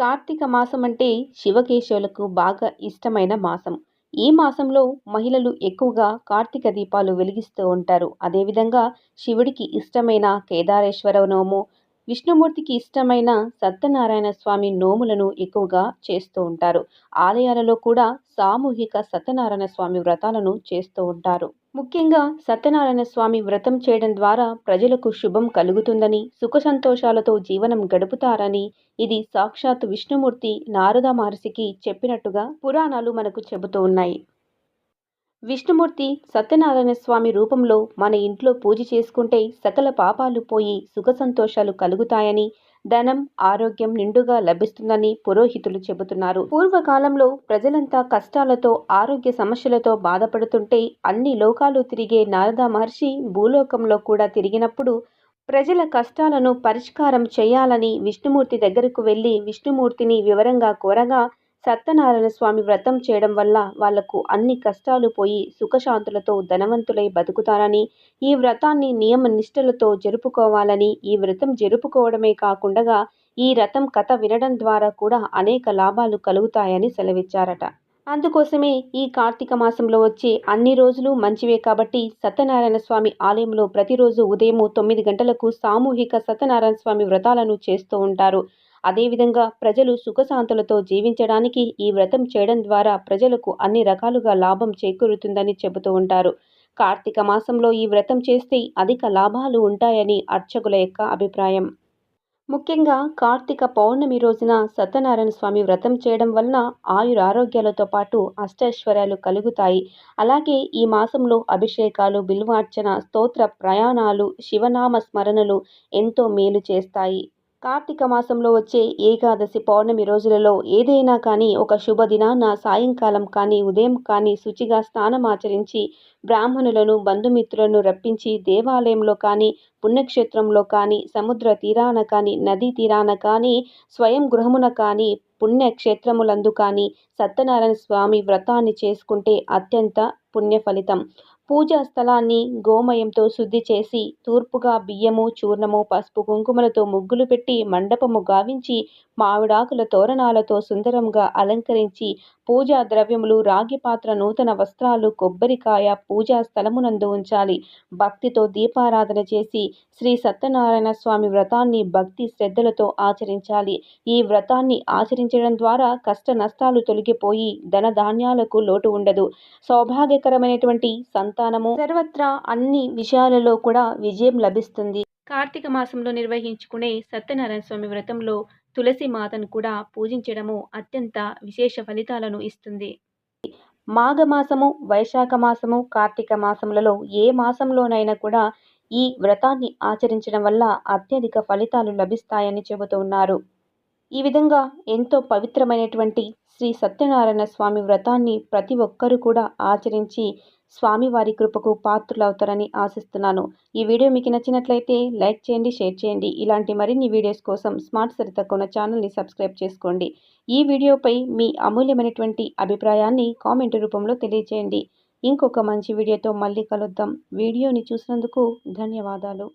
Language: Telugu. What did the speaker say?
కార్తీక మాసం అంటే శివకేశవులకు బాగా ఇష్టమైన మాసం. ఈ మాసంలో మహిళలు ఎక్కువగా కార్తీక దీపాలు వెలిగిస్తూ ఉంటారు. అదేవిధంగా శివుడికి ఇష్టమైన కేదారేశ్వర నోము విష్ణుమూర్తికి ఇష్టమైన సత్యనారాయణ స్వామి నోములను ఎక్కువగా చేస్తూ ఉంటారు. ఆలయాలలో కూడా సామూహిక సత్యనారాయణ స్వామి వ్రతాలను చేస్తూ ఉంటారు. ముఖ్యంగా సత్యనారాయణ స్వామి వ్రతం చేయడం ద్వారా ప్రజలకు శుభం కలుగుతుందని సుఖ సంతోషాలతో జీవనం గడుపుతారని ఇది సాక్షాత్ విష్ణుమూర్తి నారద మహర్షికి చెప్పినట్టుగా పురాణాలు మనకు చెబుతూ ఉన్నాయి. విష్ణుమూర్తి సత్యనారాయణ స్వామి రూపంలో మన ఇంట్లో పూజ చేసుకుంటే సకల పాపాలు పోయి సుఖ సంతోషాలు కలుగుతాయని ధనం ఆరోగ్యం నిండుగా లభిస్తుందని పురోహితులు చెబుతున్నారు. పూర్వకాలంలో ప్రజలంతా కష్టాలతో ఆరోగ్య సమస్యలతో బాధపడుతుంటే అన్ని లోకాలు తిరిగే నారద మహర్షి భూలోకంలో కూడా తిరిగినప్పుడు ప్రజల కష్టాలను పరిష్కారం చేయాలని విష్ణుమూర్తి దగ్గరకు వెళ్ళి విష్ణుమూర్తిని వివరంగా కోరగా సత్యనారాయణ స్వామి వ్రతం చేయడం వల్ల వాళ్ళకు అన్ని కష్టాలు పోయి సుఖశాంతులతో ధనవంతులై బతుకుతారని ఈ వ్రతాన్ని నియమ నిష్ఠలతో జరుపుకోవాలని ఈ వ్రతం జరుపుకోవడమే కాకుండా ఈ రథం కథ వినడం ద్వారా కూడా అనేక లాభాలు కలుగుతాయని సెలవిచ్చారట. అందుకోసమే ఈ కార్తీక మాసంలో వచ్చే అన్ని రోజులు మంచివే కాబట్టి సత్యనారాయణ స్వామి ఆలయంలో ప్రతిరోజు ఉదయం తొమ్మిది గంటలకు సామూహిక సత్యనారాయణ స్వామి వ్రతాలను చేస్తూ ఉంటారు. అదేవిధంగా ప్రజలు సుఖశాంతులతో జీవించడానికి ఈ వ్రతం చేయడం ద్వారా ప్రజలకు అన్ని రకాలుగా లాభం చేకూరుతుందని చెబుతూ ఉంటారు. కార్తీక మాసంలో ఈ వ్రతం చేస్తే అధిక లాభాలు ఉంటాయని అర్చకుల యొక్క అభిప్రాయం. ముఖ్యంగా కార్తీక పౌర్ణమి రోజున సత్యనారాయణ స్వామి వ్రతం చేయడం వలన ఆయురారోగ్యాలతో పాటు అష్టైశ్వర్యాలు కలుగుతాయి. అలాగే ఈ మాసంలో అభిషేకాలు బిల్వార్చన స్తోత్ర ప్రయాణాలు శివనామ స్మరణలు ఎంతో మేలు చేస్తాయి. కార్తీక మాసంలో వచ్చే ఏకాదశి పౌర్ణమి రోజులలో ఏదైనా కానీ ఒక శుభదినాన సాయంకాలం కానీ ఉదయం కానీ శుచిగా స్నానమాచరించి బ్రాహ్మణులను బంధుమిత్రులను రప్పించి దేవాలయంలో కానీ పుణ్యక్షేత్రంలో కానీ సముద్ర తీరాన కానీ నదీ తీరాన కానీ స్వయం గృహమున కానీ పుణ్యక్షేత్రములందు కానీ సత్యనారాయణ స్వామి వ్రతాన్ని చేసుకుంటే అత్యంత పుణ్య ఫలితం పూజా స్థలాన్ని గోమయంతో శుద్ధి చేసి తూర్పుగా బియ్యము చూర్ణము పసుపు కుంకుమలతో ముగ్గులు పెట్టి మండపము గావించి మామిడాకుల తోరణాలతో సుందరంగా అలంకరించి పూజా ద్రవ్యములు రాగి పాత్ర నూతన వస్త్రాలు కొబ్బరికాయ పూజా స్థలమునందు ఉంచాలి. భక్తితో దీపారాధన చేసి శ్రీ సత్యనారాయణ స్వామి వ్రతాన్ని భక్తి శ్రద్ధలతో ఆచరించాలి. ఈ వ్రతాన్ని ఆచరించడం ద్వారా కష్ట నష్టాలు తొలగిపోయి ధన ధాన్యాలకు లోటు ఉండదు. సౌభాగ్యకరమైనటువంటి సంత సంతానము సర్వత్రా అన్ని విషయాలలో కూడా విజయం లభిస్తుంది. కార్తీక మాసంలో నిర్వహించుకునే సత్యనారాయణ స్వామి వ్రతంలో తులసి మాతను కూడా పూజించడము అత్యంత విశేష ఫలితాలను ఇస్తుంది. మాఘమాసము వైశాఖ మాసము కార్తీక మాసములలో ఏ మాసంలోనైనా కూడా ఈ వ్రతాన్ని ఆచరించడం వల్ల అత్యధిక ఫలితాలు లభిస్తాయని చెబుతూ ఉన్నారు. ఈ విధంగా ఎంతో పవిత్రమైనటువంటి శ్రీ సత్యనారాయణ స్వామి వ్రతాన్ని ప్రతి ఒక్కరూ కూడా ఆచరించి స్వామివారి కృపకు పాత్రులవుతారని ఆశిస్తున్నాను. ఈ వీడియో మీకు నచ్చినట్లయితే లైక్ చేయండి షేర్ చేయండి. ఇలాంటి మరిన్ని వీడియోస్ కోసం స్మార్ట్ సరితక్కున్న ఛానల్ని సబ్స్క్రైబ్ చేసుకోండి. ఈ వీడియోపై మీ అమూల్యమైనటువంటి అభిప్రాయాన్ని కామెంట్ రూపంలో తెలియజేయండి ఇంకొక మంచి వీడియోతో మళ్ళీ కలుద్దాం. వీడియోని చూసినందుకు ధన్యవాదాలు.